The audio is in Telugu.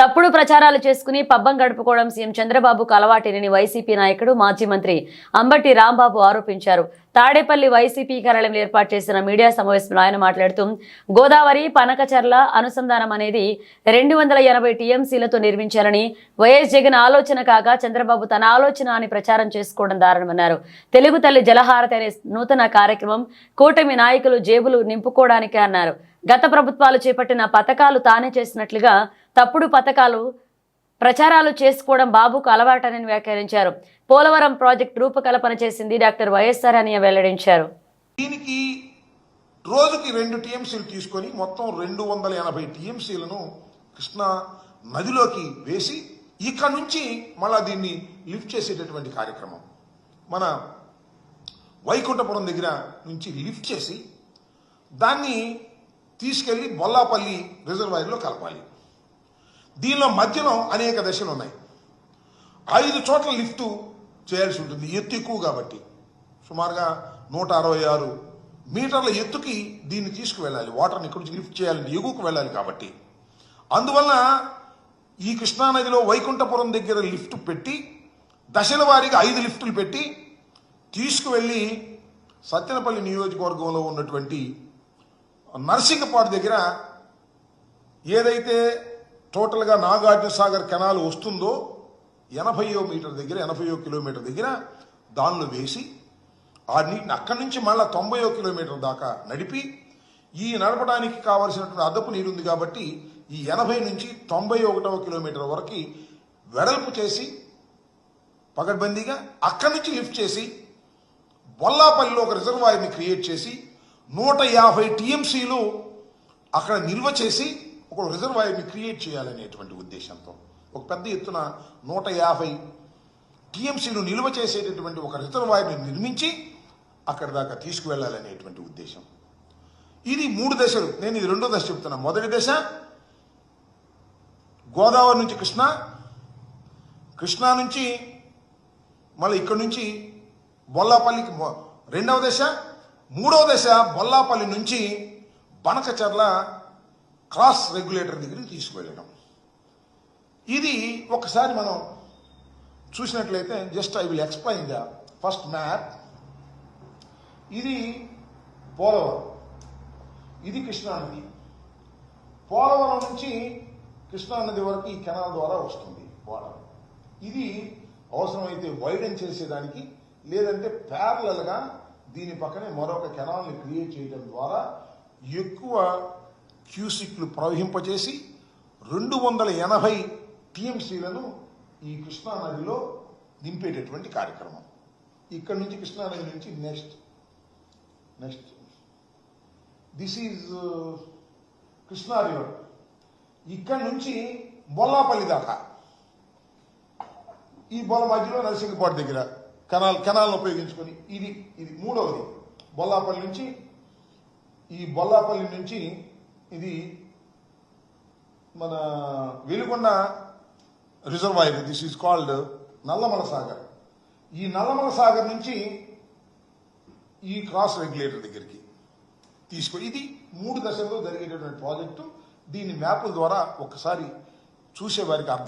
తప్పుడు ప్రచారాలు చేసుకుని పబ్బం గడుపుకోవడం సీఎం చంద్రబాబుకు అలవాటేనని వైసీపీ నాయకుడు మాజీ మంత్రి అంబటి రాంబాబు ఆరోపించారు. తాడేపల్లి వైసీపీ కార్యాలయంలో ఏర్పాటు చేసిన మీడియా సమావేశంలో ఆయన మాట్లాడుతూ గోదావరి పనకచర్ల అనుసంధానం అనేది రెండు వందల ఎనభై టీఎంసీలతో నిర్మించాలని వైఎస్ జగన్ ఆలోచన కాగా చంద్రబాబు తన ఆలోచన అని ప్రచారం చేసుకోవడం దారుణమన్నారు. తెలుగు తల్లి జలహారతి అనే నూతన కార్యక్రమం కూటమి నాయకులు జేబులు నింపుకోవడానికే అన్నారు. గత ప్రభుత్వాలు చేపట్టిన పథకాలు తానే చేసినట్లుగా తప్పుడు పథకాలు ప్రచారాలు చేసుకోవడం బాబుకు అలవాటని వ్యాఖ్యానించారు. పోలవరం ప్రాజెక్టు రూపకల్పన చేసింది డాక్టర్ వైఎస్ఆర్ అని వెల్లడించారు. దీనికి రోజుకి రెండు టీఎంసీలు తీసుకొని మొత్తం రెండు వందల ఎనభై టీఎంసీలను కృష్ణా నదిలోకి వేసి ఇక్కడ నుంచి మళ్ళా దీన్ని లిఫ్ట్ చేసేటటువంటి కార్యక్రమం. మన వైకుంఠపురం దగ్గర నుంచి లిఫ్ట్ చేసి దాన్ని తీసుకెళ్ళి బొల్లాపల్లి రిజర్వాయర్లో కలపాలి. దీనిలో మధ్యలో అనేక దశలు ఉన్నాయి. ఐదు చోట్ల లిఫ్ట్ చేయాల్సి ఉంటుంది. ఎత్తు ఎక్కువ కాబట్టి. సుమారుగా నూట అరవై ఆరు మీటర్ల ఎత్తుకి దీన్ని తీసుకువెళ్ళాలి. వాటర్ని ఇక్కడి నుంచి లిఫ్ట్ చేయాలంటే ఎగువకు వెళ్ళాలి కాబట్టి. అందువలన ఈ కృష్ణానదిలో వైకుంఠపురం దగ్గర లిఫ్ట్ పెట్టి దశల వారీగా ఐదు లిఫ్టులు పెట్టి తీసుకువెళ్ళి సత్యనపల్లి నియోజకవర్గంలో ఉన్నటువంటి నర్సింగపాడు దగ్గర ఏదైతే టోటల్గా నాగార్జున సాగర్ కెనాల్ వస్తుందో ఎనభయో మీటర్ దగ్గర ఎనభయో కిలోమీటర్ దగ్గర దానిలో వేసి ఆ నీటిని అక్కడి నుంచి మళ్ళీ తొంభైయో కిలోమీటర్ దాకా నడిపి ఈ నడపడానికి కావలసినటువంటి అదపు నీరు ఉంది కాబట్టి ఈ ఎనభై నుంచి తొంభై ఒకటవ కిలోమీటర్ వరకు వెడల్పు చేసి పగడ్బందీగా అక్కడి నుంచి లిఫ్ట్ చేసి బొల్లాపల్లిలో ఒక రిజర్వాయర్ని క్రియేట్ చేసి నూట యాభై టీఎంసీలు అక్కడ నిల్వ చేసి ఒక రిజర్వాయర్ని క్రియేట్ చేయాలనేటువంటి ఉద్దేశంతో ఒక పెద్ద ఎత్తున నూట యాభై టీఎంసీలు నిల్వ చేసేటటువంటి ఒక రిజర్వాయర్ని నిర్మించి అక్కడి దాకా తీసుకువెళ్ళాలనేటువంటి ఉద్దేశం. ఇది మూడు దశలు. నేను ఇది రెండో దశ చెప్తున్నా. మొదటి దశ గోదావరి నుంచి కృష్ణ కృష్ణా నుంచి మళ్ళీ ఇక్కడి నుంచి బొల్లాపల్లికి రెండవ దశ మూడవ దశ బొల్లాపల్లి నుంచి బనకచర్ల క్రాస్ రెగ్యులేటర్ దగ్గరికి తీసుకువెళ్ళడం. ఇది ఒకసారి మనం చూసినట్లయితే just I will explain the first map ఇది పోలవరం. ఇది కృష్ణానది. పోలవరం నుంచి కృష్ణానది వరకు ఈ కెనాల్ ద్వారా వస్తుంది పోలవరం. ఇది అవసరమైతే వైడెన్ చేసేదానికి లేదంటే ప్యారలల్గా దీని పక్కనే మరొక కెనాల్ని క్రియేట్ చేయడం ద్వారా ఎక్కువ క్యూసిక్లు ప్రవహింపచేసి రెండు వందల ఎనభై టీఎంసీలను ఈ కృష్ణానదిలో నింపేటటువంటి కార్యక్రమం. ఇక్కడ నుంచి కృష్ణానది నుంచి next next. This is uh, Krishna river ఇక్కడ నుంచి బొల్లాపల్లి దాకా. ఈ బొల్ల మధ్యలో నరసింగపాటి దగ్గర కెనాల్ కెనాల్ను ఉపయోగించుకొని ఇది ఇది మూడవది. బొల్లాపల్లి నుంచి ఈ బొల్లాపల్లి నుంచి ఇది మన Veligonda reservoir this is called Nallamala Sagar. ఈ నల్లమల సాగర్ నుంచి ఈ క్రాస్ రెగ్యులేటర్ దగ్గరికి తీసుకో ఇది మూడు దశల్లో జరిగేటటువంటి ప్రాజెక్టు. దీని మ్యాపుల ద్వారా ఒకసారి చూసేవారికి అర్థం